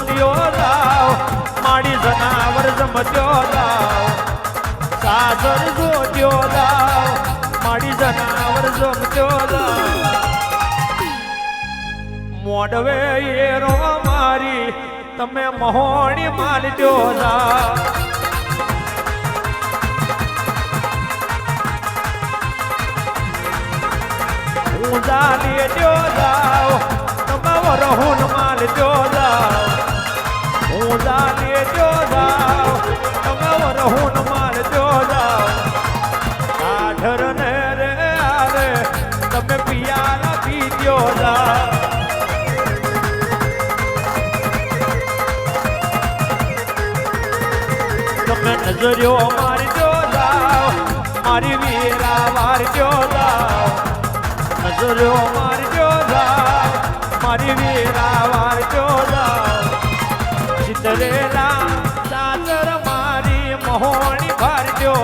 જોત્યો રાવ માડી જનાવર જમત્યો રાવ. સાજર જોત્યો રાવ માડી જનાવર જમત્યો રાવ. મોડવે એરો મારી, તમે મહોણી માલજો જાવ ઊંઝા લેજો જાઓ તમારો રહુન માલ જો જાઓ ઊંઝા લેજો જાઓ, તમારો રહુન માલ જો જાઓ. કાઢર ને રે આરે, તમે પિયારા પીજો જાઓ. તમે નજરિયો મારજો જાઓ, મારી વીરા વારજો જાઓ. નજરો મારજો જાવ મારી વીરા વારજો જાવ ચિતરેલા ચાદર મારી મોહણી ભરજો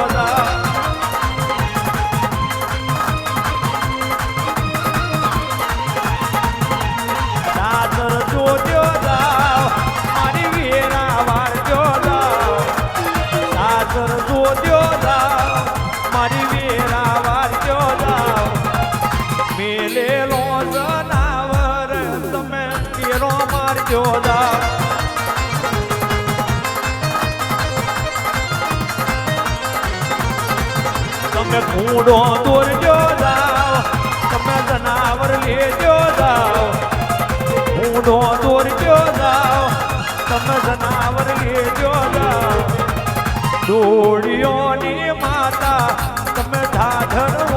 ચાદર જોજો મારી વીરા જાવ ચાદર જોજો મારી વીરા જાવ મેલેલો જનાવર તમે કેરો મારજો જાવ તમે કૂડો દોરજો દાવ તમે જનાવર લેજો દાવ કૂડો દોરજો દાવ તમે જનાવર લેજો જાવ દોડીઓની માતા, તમે ઢાઢર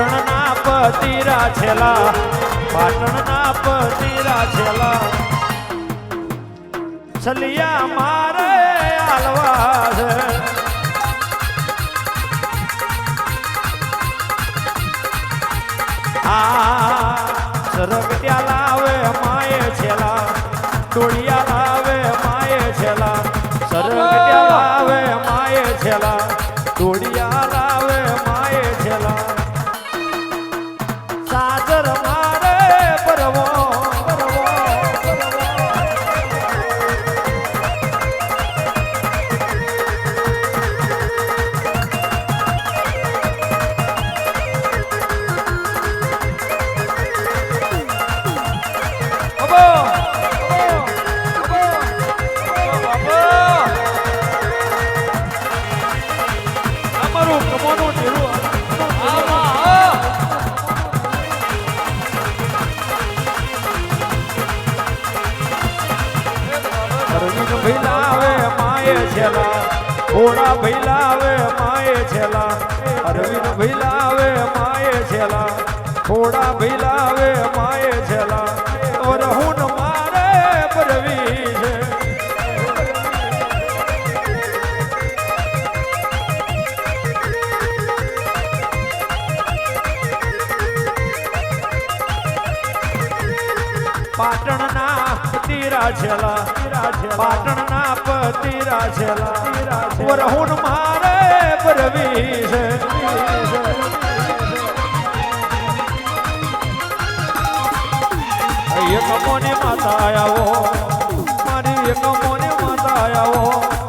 પાટણના પતિરા છેલા પાટણના પતિરા છેલા. છલિયા મારે આલવા છે. સરગ ત્યાં છેલા ઘોડા ભૈલાવે માએ છેલા અરવિંદ ભૈલાવે માએ છેલા ઘોડા ભૈલાવે માએ પાટણના પતિરા છેલા પાટણના પતિરા છેલા વરહુન મારે પરવી છે એક મોને માતા આવો, મારી એક મોને માતા આવો.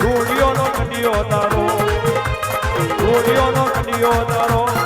Julio no candió daro Julio no candió daro